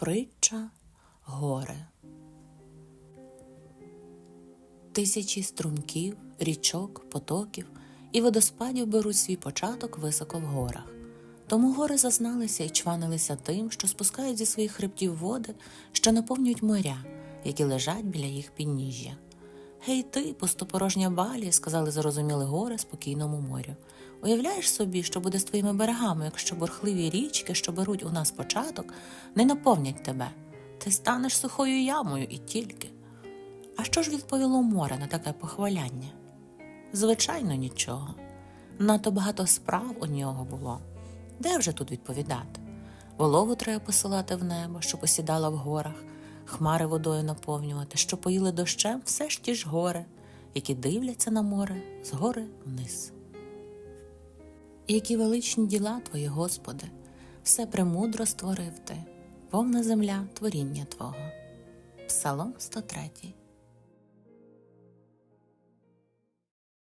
Притча горе. Тисячі струмків, річок, потоків і водоспадів беруть свій початок високо в горах. Тому гори зазналися і чванилися тим, що спускають зі своїх хребтів води, що наповнюють моря, які лежать біля їх підніжжя. Гей ти, пустопорожня балі, сказали зарозуміли гори спокійному морю. Уявляєш собі, що буде з твоїми берегами, якщо бурхливі річки, що беруть у нас початок, не наповнять тебе. Ти станеш сухою ямою і тільки. А що ж відповіло море на таке похваляння? Звичайно, нічого. Надто багато справ у нього було. Де вже тут відповідати? Вологу треба посилати в небо, що посідала в горах, хмари водою наповнювати, що поїли дощем все ж ті ж гори, які дивляться на море згори вниз. Які величні діла твої, Господи, все премудро створив ти, повна земля творіння Твого. Псалом 103